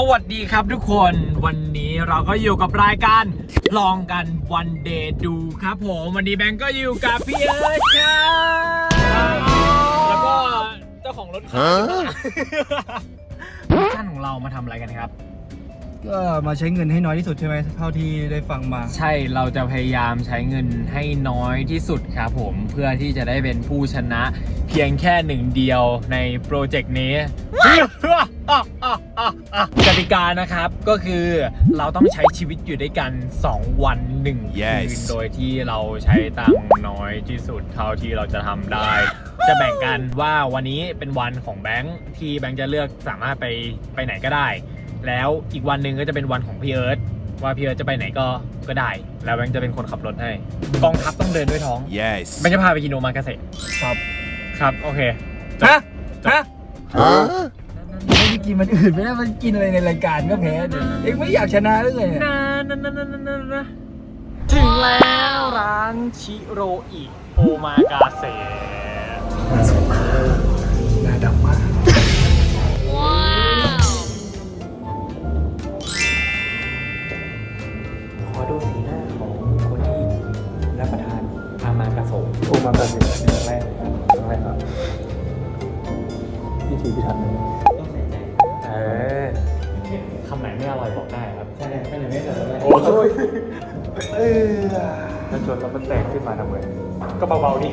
สวัสดีครับทุกคนวันนี้เราก็อยู่กับรายการลองกันวันเดย์ดูครับผมวันนี้แบงก์ก็อยู่กับพี่เอิร์ธครับแล้วก็เจ้าของรถคันมิชชั่นของเรามาทำอะไรกันครับ ก็มาใช้เงินให้น้อยที่สุดใช่ไหมเท่าที่ได้ฟังมา ใช่เราจะพยายามใช้เงินให้น้อยที่สุดครับผมเพื่อที่จะได้เป็นผู้ชนะ เพียงแค่หนึ่งเดียวในโปรเจกต์นี้ กติกานะครับก็คือเราต้องใช้ชีวิตอยู่ด้วยกัน 2 วัน1คืน Yes โดยที่เราใช้ตังค์น้อยที่สุดเท่าที่เราจะทำได้ จะแบ่งกันว่าวันนี้เป็นวันของแบงค์ที่แบงค์จะเลือกสามารถไปไปไหนก็ได้ แล้วอีกวันหนึ่งก็จะเป็นวันของพี่เอิร์ธว่าพี่เอิร์ธจะไปไหนก็ก็ได้ แล้วแบงค์จะเป็นคนขับรถให้ กองทัพต้องเดินด้วยท้อง Yes. แบงค์จะพาไปกินโอมากาเสะครับ ครับ โอเคฮะฮะ Huh? ไม่ได้กินมันอื่นไม่ได้มันกินอะไรในรายการก็แพ้เดี๋ยวเองไม่อยากชนะหรือไงเนี่ยนะนะนะนะนะนะนะถึงแล้วร้านชิโรอิโอมากาเสะ อร่อยบอกได้ครับใช่ใช่ไหมไม่เกิดอะไรโอ้ยเออแล้วชนแล้วมันแตกขึ้นมาทำไงก็เบาๆดิ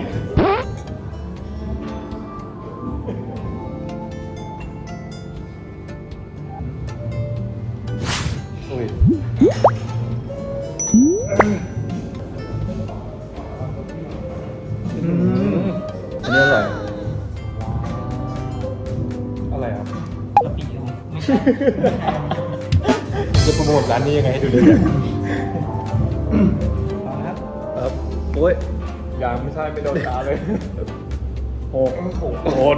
อุ้ยอืมอันนี้อร่อยอะไรครับกะปิโอไม่ใช่ จะโปรโมทร้านนี้ยังไงให้ดูดีอะครับโอ้ยยังไม่ใช่ไม่โดนตาเลยโอ้โหโหด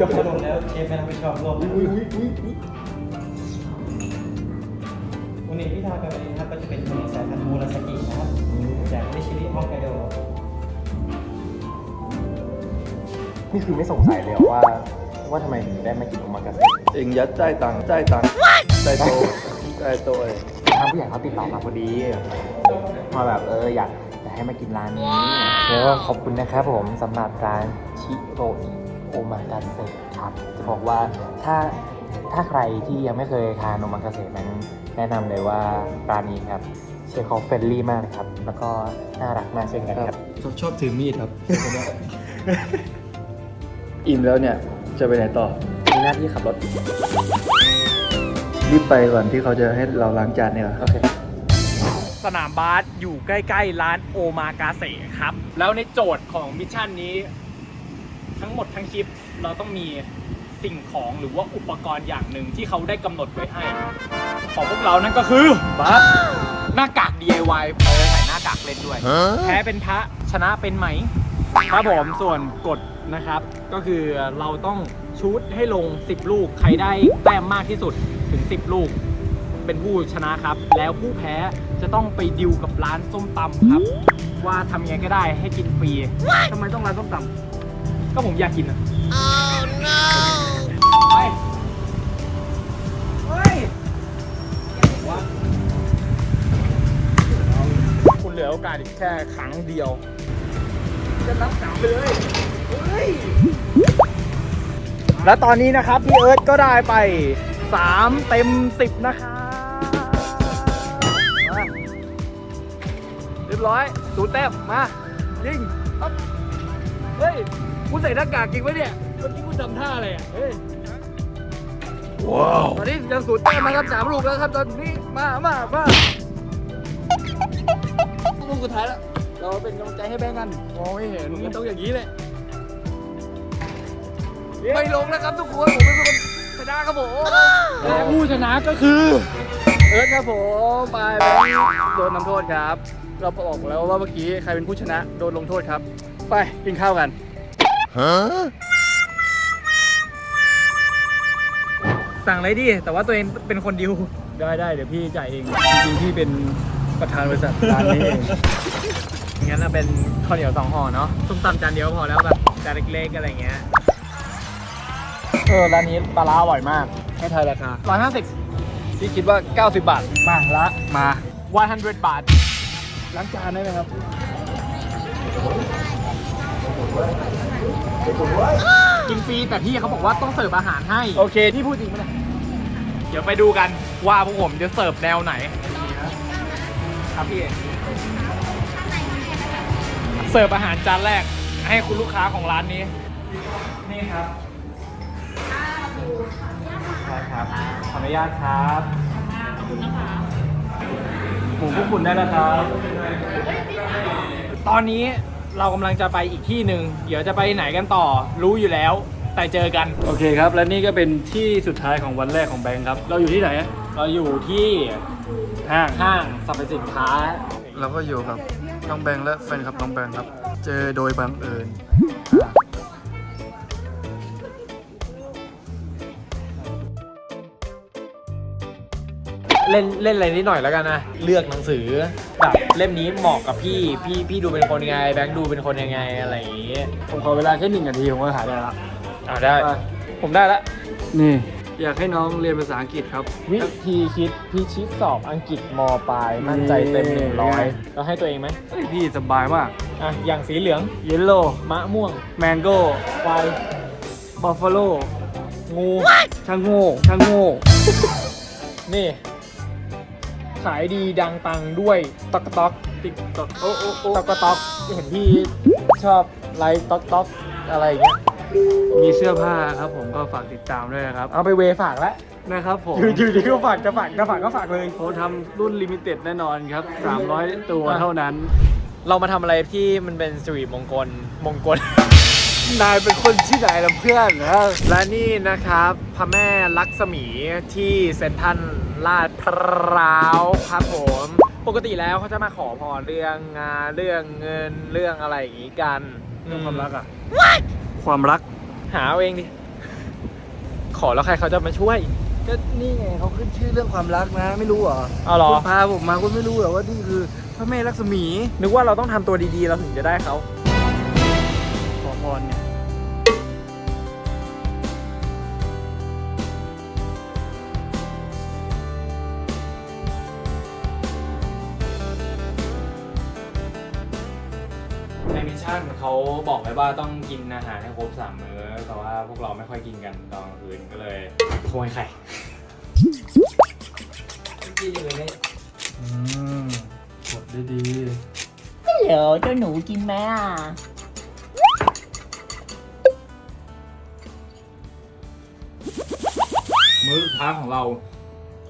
จะพอลงแล้วเชฟไม่รับผิดชอบรวมอุ้ยอุ้ยอุ้ยอุ้ยวันนี้ที่ทานไปวันนี้นะครับก็จะเป็นสายพันธุ์มูราสกินะครับจากมิชิริฮอกไกโดนี่คือไม่สงสัยเลยว่าว่าทำไมถึงได้มากินโอมากาเสะเองยัดใจายตังค์ใจายตังค์ใจายโต ใจายโตเองทางผู้ใหญ่เขาติดต่อมาพอดีมาแบบเอออยากจะให้มากินร้านนี้แล้วก็ขอบคุณนะครับผมสำหรับร้านชิโรอิโอมากาเสะครับจะบอกว่าถ้าถ้าใครที่ยังไม่เคยทานโอมากาเสะนั้นแนะนำเลยว่าร้านนี้ครับเชฟเขาเฟรนลี่มากเลยครับ แล้วก็น่ารักมากเช่นกันครับ ชอบชอบถือมีดครับ อิ่มแล้วเนี่ยจะไปไหนต่อ มีหน้าที่ขับรถ รีบไปก่อนที่เขาจะให้เราล้างจานเนี่ยโอเคสนามบาสอยู่ใกล้ๆ ร้านโอมากาเสะครับ แล้วในโจทย์ของมิชชั่นนี้ ทั้งหมดทั้งคลิปเราต้องมีสิ่งของหรือว่าอุปกรณ์อย่างหนึ่งที่เขาได้กำหนดไว้ให้ ของพวกเรานั่นก็คือบาสหน้ากาก DIY เออใส่หน้ากากเล่นด้วย Huh? แพ้เป็นพระชนะเป็นไหม ครับผมส่วนกฎนะครับ ก็คือเราต้อง ชูดให้ลง 10 ลูก ใครได้แต้มมากที่สุดถึง 10 ลูก เป็นผู้ชนะครับ แล้วผู้แพ้จะต้องไปดิวกับร้านส้มตำครับ ว่าทำยังไงก็ได้ให้กินฟรี ทำไมต้องร้านส้มตก็ผมอยากกินอะไปเฮ้ยคุณเหลือโอกาสอีกแค่ครั้งเดียว จะรับสามไปเลย เฮ้ย แล้วตอนนี้นะครับพี่เอิร์ธก็ได้ไป 3 เต็ม 10 นะครับมาเรียบร้อยสูแต้มมายิงอ๊อบเฮ้ยคุณใส่หน้ากากจริงปะเนี่ยเมื่อกี้คุณทำท่าอะไรอะเฮ้ย Wow. ตอนนี้ยังสูตรแต้มนะครับสามลูกแล้วครับตอนนี้มามามาลูกสุดท้ายแล้ว เราเป็นกำลังใจให้แบงค์กันมองไม่เห็นมันต้องอย่างนี้เลย ไม่ลงนะครับทุกคนผมเป็นคนชนะครับผมและผู้ชนะก็คือ เอิร์ธครับผมไปแบงค์โดนทำโทษครับ เราบอกแล้วว่าเมื่อกี้ใครเป็นผู้ชนะโดนลงโทษครับ ไปกินข้าวกัน Huh? สั่งเลยดิแต่ว่าตัวเองเป็นคนดิวได้ได้เดี๋ยวพี่จ่ายเองจริงๆพี่เป็นประธานบริษัทร้านนี้เองงั้นเราเป็นข้าวเหนียวสองห่อเนาะส้มตำจานเดียวพอแล้วแบบจานเล็กๆอะไรเงี้ย เออร้านนี้ปลาร้าอร่อยมาก ให้ทายราคา 150พี่คิดว่า 90 บาท มาละมา 100 บาท ล้างจานได้ไหมครับ กินฟรีแต่พี่เขาบอกว่าต้องเสิร์ฟอาหารให้ โอเคที่พูดจริงไหมเนี่ยเดี๋ยวไปดูกันว่าพวกผมจะเสิร์ฟแนวไหน ครับพี่ เสิร์ฟอาหารจานแรกให้คุณลูกค้าของร้านนี้ นี่ครับ ใช่ครับ ขออนุญาตครับหมูพวกคุณได้แล้วครับ ตอนนี้เรากำลังจะไปอีกที่หนึ่ง เดี๋ยวจะไปไหนกันต่อ รู้อยู่แล้ว แต่เจอกัน โอเคครับ และนี่ก็เป็นที่สุดท้ายของวันแรกของแบงค์ครับ เราอยู่ที่ไหน เราอยู่ที่ห้างห้างสรรพสินค้า เราก็อยู่กับน้องแบงค์และแฟนคลับน้องแบงค์ครับ เจอโดยบังเอิญ เล่นเล่นอะไรนิดหน่อยแล้วกันนะ เลือกหนังสือแบบเล่มนี้เหมาะกับพี่ พี่พี่ดูเป็นคนยังไง แบงค์ดูเป็นคนยังไงอะไรอย่างงี้ผมขอเวลาแค่หนึ่งนาทีผมก็หาได้ละอ่าได้ ไปผมได้ละ นี่ อยากให้น้องเรียนภาษาอังกฤษครับ วิธีคิดพิชิตสอบอังกฤษมปลายมั่นใจเต็มหนึ่งร้อยเราให้ตัวเองไหมเฮ้ยพี่สบายมาก อะอย่างสีเหลือง เยลโล่มะม่วงแมงโก้ควายบัฟฟาโลงูช่างโง่ช่างโง่นี่ ขายดีดังปังด้วยตอกตอกติ๊กต็อกโอ้โอ้โอ้ตอกตอกเห็นพี่ชอบไลฟ์ตอกตอกอะไรอย่างเงี้ยมีเสื้อผ้าครับผมก็ฝากติดตามด้วยนะครับ เอาไปเวฝากแล้วนะครับผมอยู่อยู่ดีก็ฝากจะฝากจะฝากก็ฝากเลยเขาทำรุ่นลิมิเต็ดแน่นอนครับ 300 ตัวเท่านั้น เรามาทำอะไรที่มันเป็นสิริมงคลมงคลนายเป็นคนที่ไหนล่ะเพื่อนนะและนี่นะครับพระแม่ลักษมีที่เซนทรัน ลาดพร้าวครับผม ปกติแล้วเขาจะมาขอพรเรื่องงานเรื่องเงินเรื่องอะไรอย่างงี้กันเรื่องความรักอะ ความรักหาเอาเองดิ ขอแล้วใครเขาจะมาช่วย ก็นี่ไงเขาขึ้นชื่อเรื่องความรักนะ ไม่รู้เหรอเอาเหรอ คุณพาผมมาคุณไม่รู้เหรอว่านี่คือพระแม่ลักษมีนึกว่าเราต้องทำตัวดีๆ เราถึงจะได้เขาขอพรเนี่ย ในมิชชั่นเขาบอกไว้ว่าต้องกินอาหารให้ครบสามมื้อแต่ว่าพวกเราไม่ค่อยกินกันตอนกลางคืนก็เลยโทรให้ใครอืมกดได้ดีเดี๋ยวเจ้าหนูกินไหมอะ มื้อสุดท้ายของเรา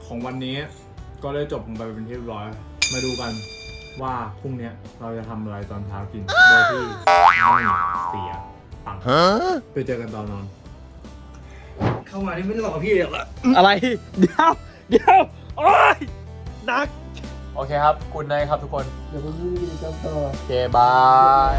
ของวันนี้ก็ได้จบลงไปเป็นที่เรียบร้อย มาดูกัน ว่าพรุ่งนี้เราจะทำอะไรตอนเช้ากิน โดยที่ไม่เสียตังค์ Huh? ไปเจอกันตอนนอน เข้ามานี่ไม่ได้หลอกพี่เหรออะไร เดี๋ยว เดี๋ยว โอ๊ยนัก โอเคครับ คุณนายครับทุกคน เดี๋ยวผมจะจำต่อโอเค บาย